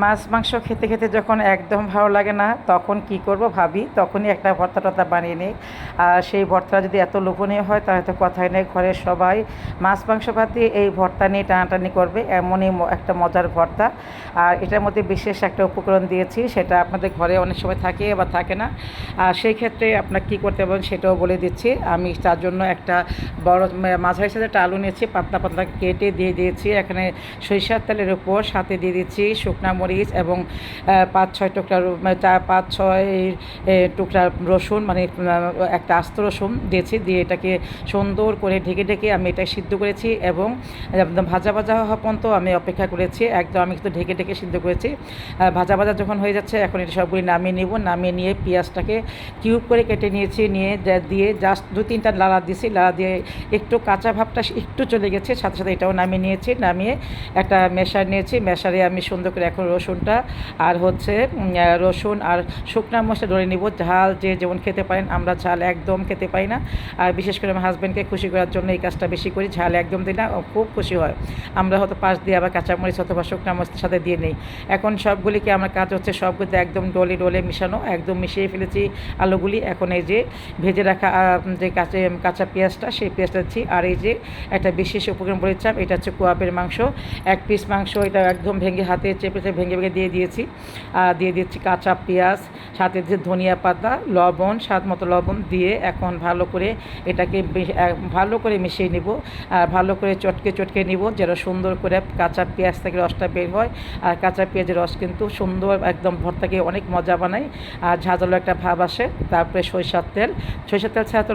মাছ মাংস খেতে খেতে যখন একদম ভালো লাগে না, তখন কি করব ভাবি? তখনই একটা ভর্তা টর্তা বানিয়ে নিই। আর সেই ভর্তা যদি এত লোভনীয় হয়, তাহলে তো কথাই নেই। ঘরের সবাই মাছ মাংস ভাত দিয়ে এই ভর্তা নিয়ে টানাটানি করবে। এমনই একটা মজার ভর্তা। আর এটার মধ্যে বিশেষ একটা উপকরণ দিয়েছি, সেটা আপনাদের ঘরে অনেক সময় থাকে বা থাকে না। আর সেই ক্ষেত্রে আপনার কী করতে পারবেন সেটাও বলে দিচ্ছি। আমি তার জন্য একটা বড় মাঝারি সাথে একটা আলু নিয়েছি, পাতলা পাতলা কেটে দিয়ে দিয়েছি। এখানে সরিষার তেলের উপর সাথে দিয়ে দিচ্ছি শুকনা মরিচ এবং পাঁচ ছয় টুকরা মানে চার পাঁচ ছয় টুকরা রসুন মানে একটা আস্ত রসুন দিয়েছি, দিয়ে এটাকে সুন্দর করে ঢেকে ঢেকে আমি এটা সিদ্ধ করেছি এবং একদম ভাজা ভাজা হওয়া পর্যন্ত আমি অপেক্ষা করেছি, একদম আমি কিন্তু ঢেকে ঢেকে সিদ্ধ করেছি। ভাজা ভাজা যখন হয়ে যাচ্ছে, এখন এটা সবগুলি নামিয়ে নিব, নামিয়ে নিয়ে পেঁয়াজটাকে কিউব করে কেটে নিয়েছি, নিয়ে দিয়ে জাস্ট দু তিনটা লালা দিয়েছি লালা দিয়ে একটু কাঁচা ভাবটা একটু চলে গেছে, সাথে সাথে এটাও নামিয়ে নিয়েছি, নামিয়ে একটা মেশার নিয়েছি, মেশারে আমি সুন্দর করে এখন রসুনটা আর হচ্ছে রসুন আর শুকনা মশলা ধরে নিব। ঝাল যে যেমন খেতে পারেন, আমরা ঝাল একদম খেতে পাই না। আর বিশেষ করে আমার হাজব্যান্ডকে খুশি করার জন্য এই কাজটা বেশি করি, ঝাল একদম দিই না খুব খুশি হয়। আমরা হয়তো পাশ দিয়ে আবার কাঁচামরিচ অথবা শুকনা মরিচের সাথে দিয়ে নিই। এখন সবগুলিকে আমার কাজ হচ্ছে সবগুলিতে একদম ডলে ডলে মিশানো, একদম মিশিয়ে ফেলেছি আলুগুলি। এখন এই যে ভেজে রাখা যে কাঁচা কাঁচা পেঁয়াজটা, সেই পেঁয়াজটা দিচ্ছি। আর এই যে একটা বিশেষ উপকরণ বলেছিলাম, এটা হচ্ছে কোয়াবের মাংস। এক পিস মাংস, এটা একদম ভেঙে হাতে চেপে চেপে ভেঙে ভেঙে দিয়ে দিয়েছি। আর দিয়ে দিচ্ছি কাঁচা পেঁয়াজ, সাথে যে ধনিয়া পাতা, লবণ, স্বাদ মতো লবণ দিয়ে এখন ভালো করে এটাকে ভালো করে মিশিয়ে নিব। আর ভালো করে চটকে চটকে নিব যেন সুন্দর করে কাঁচা পেঁয়াজ থেকে রসটা বের হয়। আর কাঁচা পেঁয়াজের রস কিন্তু সুন্দর একদম ভর্তাকে অনেক মজা বানায়। আর ঝাঁঝালো একটা ভাব আসে, তারপরে সরিষার তেল। সরিষার তেল ছাড়া তো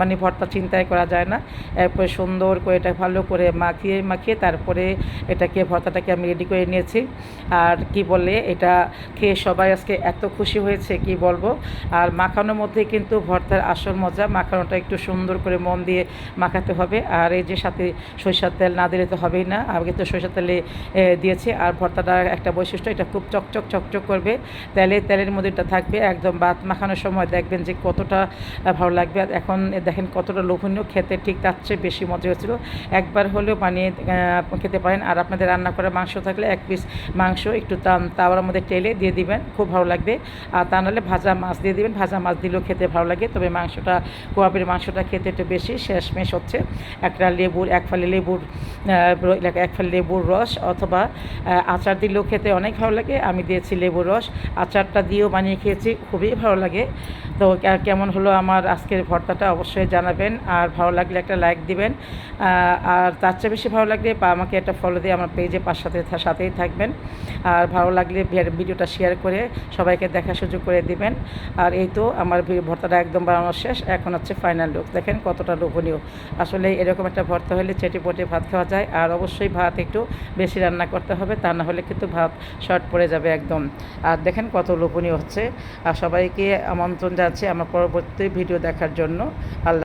মানে ভর্তা চিন্তাই করা যায় না। এরপরে সুন্দর করে এটা ভালো করে মাখিয়ে মাখিয়ে তারপরে এটাকে, ভর্তাটাকে আমি রেডি করে নিয়েছি। আর কি বলে, এটা খেয়ে সবাই আজকে এত খুশি হয়েছে, কি বলব? আর মাখানোর মধ্যে কিন্তু ভর্তার আসল মজা, মাখানোটা একটু সুন্দর করে মন দিয়ে মাখাতে হবে। আর এই যে সাথে সরিষার তেল না দিলে তো হবেই না, আগে তো সরিষার তেলে দিয়েছি। আর ভর্তাটার একটা বৈশিষ্ট্য, এটা খুব চকচক চকচক করবে। তেলে, তেলের মধ্যে এটা থাকবে, একদম ভাত মাখানোর সময় দেখবেন যে কতটা ভালো লাগবে। আর এখন দেখেন কতটা লোভনীয়, খেতে ঠিক তার চেয়ে বেশি মজা হয়েছিল। একবার হলেও বানিয়ে খেতে পারেন। আর আপনাদের রান্না করা মাংস থাকলে এক পিস মাংস একটু তাওয়ার মধ্যে টেলে দিয়ে দিবেন, খুব ভালো লাগবে। আর তা নাহলে ভাজা মাছ দিয়ে দিবেন, ভাজা মাছ দিলেও খেতে ভালো লাগে। তবে মাংসটা, কোয়াবের মাংসটা খেতে একটু বেশি শেষমেশ হচ্ছে। একটা লেবুর, এক ফালি লেবুর এক ফালি লেবুর রস অথবা আচার দিলেও খেতে অনেক ভালো লাগে। আমি দিয়েছি লেবুর রস। আচারটা দিয়েও বানিয়ে খেয়েছি, খুবই ভালো লাগে। তো কেমন হলো আমার আজকের ভর্তাটা অবশ্যই জানাবেন। আর ভালো লাগলে একটা লাইক দিবেন। আর তার চেয়ে বেশি ভালো লাগলে বা আমাকে একটা ফলো দিয়ে আমার পেজে পাশ সাথে সাথেই থাকবেন। আর ভালো লাগলে ভিডিওটা শেয়ার করে সবাইকে দেখা সুযোগ করে দিবেন। আর এই তো আমার ভর্তাটা একদম বানানো শেষ। এখন হচ্ছে ফাইনাল লুক দেখেন কতটা লোভনীয়। আসলে এরকম একটা ভর্তা হলে চেটে পটে ভাত খাওয়া যায়। আর অবশ্যই ভাত একটু বেশি রান্না করতে হবে, তা না হলে কিন্তু ভাত শর্ট পড়ে যাবে একদম। আর দেখেন কত লোভনীয় হচ্ছে। আর সবাইকে আমন্ত্রণ যাচ্ছে আমার পরবর্তী ভিডিও দেখার জন্য। আল্লাহ